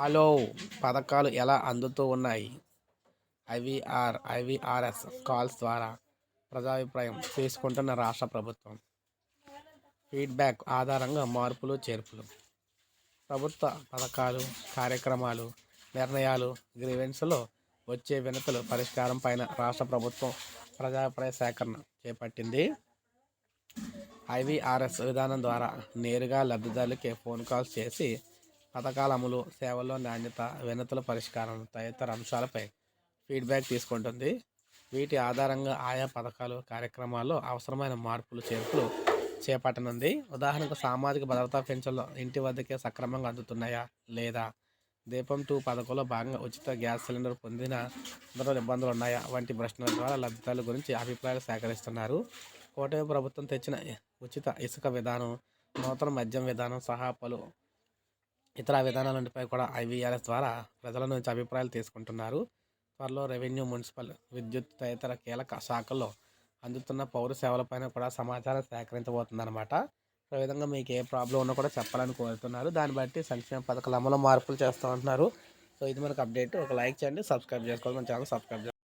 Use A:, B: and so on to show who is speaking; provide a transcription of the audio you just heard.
A: Hello పథకాలు ఎలా అందుతూ ఉన్నాయి? ఐవీఆర్ ఐవీఆర్ఎస్ కాల్స్ ద్వారా ప్రజాభిప్రాయం తీసుకుంటున్న రాష్ట్ర ప్రభుత్వం. ఫీడ్బ్యాక్ ఆధారంగా మార్పులు చేర్పులు. ప్రభుత్వ పథకాలు కార్యక్రమాలు నిర్ణయాలు గ్రీవెన్స్లో వచ్చే వినతులు పరిష్కారం పైన రాష్ట్ర ప్రభుత్వం ప్రజాభిప్రాయ సేకరణ చేపట్టింది. ఐవీఆర్ఎస్ విధానం ద్వారా నేరుగా లబ్ధిదారులకే ఫోన్ కాల్స్ చేసి పథకాల అమలు సేవల్లో నాణ్యత వినతుల పరిష్కారం తదితర అంశాలపై ఫీడ్బ్యాక్ తీసుకుంటుంది. వీటి ఆధారంగా ఆయా పథకాలు కార్యక్రమాల్లో అవసరమైన మార్పులు చేర్పులు చేపట్టనుంది. ఉదాహరణకు సామాజిక భద్రతా పెన్షన్లు ఇంటి వద్దకే సక్రమంగా అందుతున్నాయా లేదా? దీపం టూ పథకంలో భాగంగా ఉచిత గ్యాస్ సిలిండర్ పొందిన అందరూ ఇబ్బందులు ఉన్నాయా? వంటి ప్రశ్నల ద్వారా లబ్ధిదారుల గురించి అభిప్రాయాలు సేకరిస్తున్నారు. కోటమి ప్రభుత్వం తెచ్చిన ఉచిత ఇసుక విధానం నూతన మద్యం విధానం సహా పలు ఇతర విధానాలపై కూడా ఐవీఆర్ఎస్ ద్వారా ప్రజల నుంచి అభిప్రాయాలు తీసుకుంటున్నారు. త్వరలో రెవెన్యూ మున్సిపల్ విద్యుత్ తదితర కీలక శాఖల్లో అందుతున్న పౌర సేవలపైన కూడా సమాచారం సేకరించబోతుందన్నమాట. ఈ విధంగా మీకు ఏ ప్రాబ్లం ఉన్నా కూడా చెప్పాలని కోరుతున్నారు. దాన్ని బట్టి సంక్షేమ పథకాల అమలు మార్పులు చేస్తూ ఉంటున్నారు. సో ఇది మనకు అప్డేట్. ఒక లైక్ చేయండి సబ్స్క్రైబ్ చేసుకోవాలి. మన ఛానల్ సబ్స్క్రైబ్